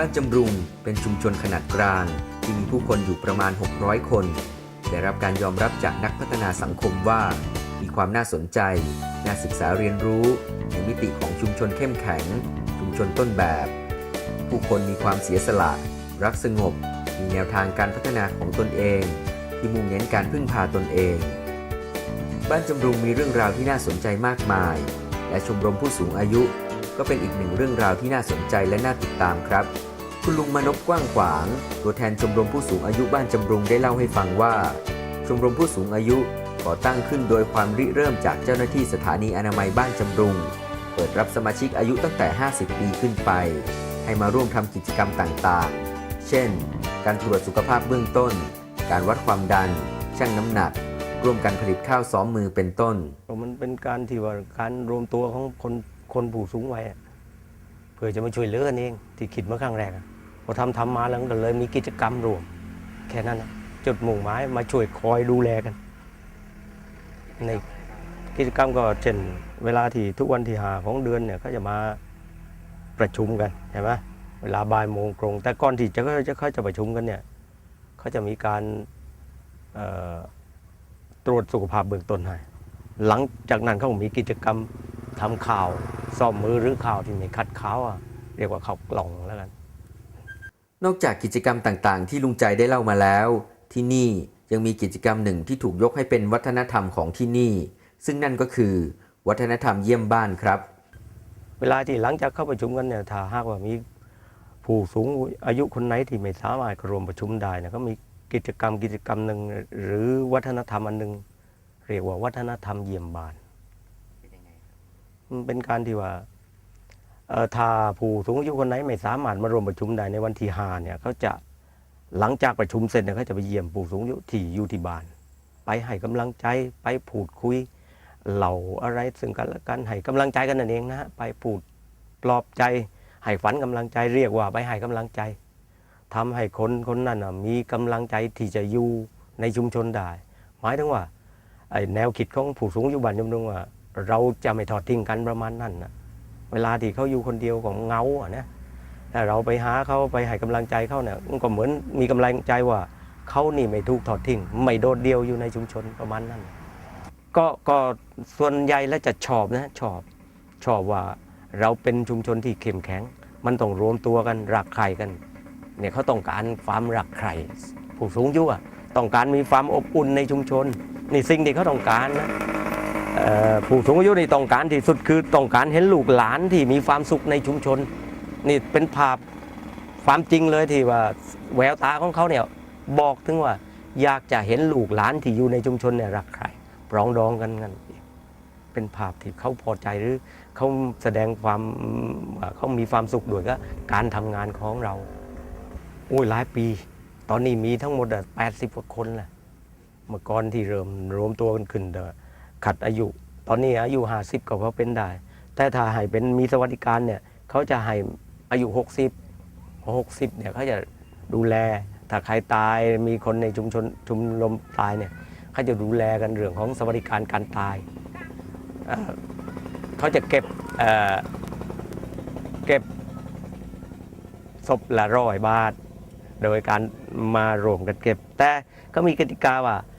บ้านจำรุงเป็นชุมชนขนาดกลาง ที่มีผู้คนอยู่ประมาณ 600 คน ได้รับการยอมรับจากนักพัฒนาสังคมว่า มีความน่าสนใจ น่าศึกษาเรียนรู้ ในมิติของชุมชนเข้มแข็ง ชุมชนต้นแบบ ผู้คนมีความเสียสละ รักสงบ มีแนวทางการพัฒนาของตนเอง ที่มุ่งเน้นการพึ่งพาตนเอง บ้านจำรุงมีเรื่องราวที่น่าสนใจมากมาย และชมรมผู้สูงอายุ ก็เป็นอีกหนึ่งเรื่องราวที่น่าสนใจและน่าติดตามครับ คุณลุงมานพกว้างขวาง ตัวแทนชมรมผู้สูงอายุบ้านจำรุงได้เล่าให้ฟังว่า ชมรมผู้สูงอายุก่อตั้งขึ้นโดยความริเริ่มจากเจ้าหน้าที่สถานีอนามัยบ้านจำรุง เปิดรับสมาชิกอายุตั้งแต่ 50 ปีขึ้นไป ให้มาร่วมทำกิจกรรมต่างๆ เช่น การตรวจสุขภาพเบื้องต้น การวัดความดัน ชั่งน้ำหนัก ร่วมกันผลิตข้าวซ้อมมือเป็นต้น มันเป็นการที่ว่าการรวมตัวของคน คนผู้สูงวัยเพื่อจะมาช่วยเหลือกันเอง ที่คิดเมื่อครั้งแรกพอทำทำมาแล้วก็เลยมีกิจกรรมรวม แค่นั้นจุดมุ่งหมายมาช่วยคอยดูแลกัน ในกิจกรรมก็เช่นเวลาที่ทุกวันที่หาของเดือนเนี่ยเขาจะมาประชุมกันใช่ไหมเวลาบ่ายโมงตรง แต่ก่อนที่จะเขาจะเขาจะประชุมกันเนี่ยเขาจะมีการตรวจสุขภาพเบื้องต้นให้หลังจากนั้นเขามีกิจกรรมทำข่าว ซ่อมมือหรือข่าวที่มีคัดข่าวอะเรียกว่าข่าวกล่องแล้วกัน นอกจากกิจกรรมต่างๆ ที่ลุงใจได้เล่ามาแล้ว ที่นี่ยังมีกิจกรรมหนึ่งที่ถูกยกให้เป็นวัฒนธรรมของที่นี่ ซึ่งนั่นก็คือ วัฒนธรรมเยี่ยมบ้านครับ เวลาที่หลังจากเข้าประชุมกันเนี่ยถ้าหากว่ามีผู้สูงอายุคนไหนที่ไม่สามารถเข้ารวมประชุมได้เนี่ยก็มีกิจกรรมกิจกรรมหนึ่งหรือวัฒนธรรมอันหนึ่งเรียกว่าวัฒนธรรมเยี่ยมบ้าน มันเป็นการที่ว่าเอ่อถ้าผู้สูงอายุคนไหนไม่สามารถมารวมประชุมได้ในวันที่หาเนี่ยเขาจะหลังจากประชุมเสร็จเนี่ยเขาจะไปเยี่ยมผู้สูงอายุที่อยู่ที่บ้าน ไปให้กำลังใจไปพูดคุยเหล่าอะไรซึ่งกันและกันให้กำลังใจกันนั่นเองนะฮะไปพูดปลอบใจให้ฝันกำลังใจเรียกว่า ไปให้กำลังใจทำให้คนคนนั้นน่ะมีกำลังใจที่จะอยู่ในชุมชนได้ หมายถึงว่าไอแนวคิดของผู้สูงอายุบ้านยมดงว่า เราจะไม่ทอดทิ้งกันประมาณนั้นนะเวลาที่เขาอยู่คนเดียวของเงาอะนะถ้าเราไปหาเขาไปให้กำลังใจเขาเนี่ยมันก็เหมือนมีกำลังใจว่าเขานี่ไม่ถูกทอดทิ้งไม่โดดเดียวอยู่ในชุมชนประมาณนั้น ก็ก็ส่วนใหญ่แล้วจะชอบนะชอบชอบว่าเราเป็นชุมชนที่เข้มแข็ง มันต้องรวมตัวกันรักใครกันเนี่ยเขาต้องการความรักใครผู้สูงอายุต้องการมีความอบอุ่นในชุมชน นี่สิ่งที่เขาต้องการนะ ผู้สูงอายุนี่ต้องการที่สุดคือต้องการเห็นลูกหลานที่มีความสุขในชุมชน นี่เป็นภาพความจริงเลยที่ว่าแววตาของเขาเนี่ยบอกถึงว่าอยากจะเห็นลูกหลานที่อยู่ในชุมชนเนี่ยรักใครปรองดองกันกันเป็นภาพที่เขาพอใจหรือเขาแสดงความเขามีความสุขด้วยก็การทำงานของเราโอ้ยหลายปี ตอนนี้มีทั้งหมดแปดสิบกว่าคนแหละเมื่อก่อนที่เริ่มรวมตัวกันขึ้นเด้อ ขัดอายุ ตอนนี้อายุห้าสิบก็พอเป็นได้ แต่ถ้าให้เป็นมีสวัสดิการเนี่ยเขาจะให้อายุหกสิบหกสิบเนี่ยเขาจะดูแล ถ้าใครตายมีคนในชุมชนชุมลมตายเนี่ยเขาจะดูแลกันเรื่องของสวัสดิการการตายเเขาจะเก็บเเก็บศพละร้อยบาท โดยการมารวมกันเก็บ แต่ก็มีกติกาว่า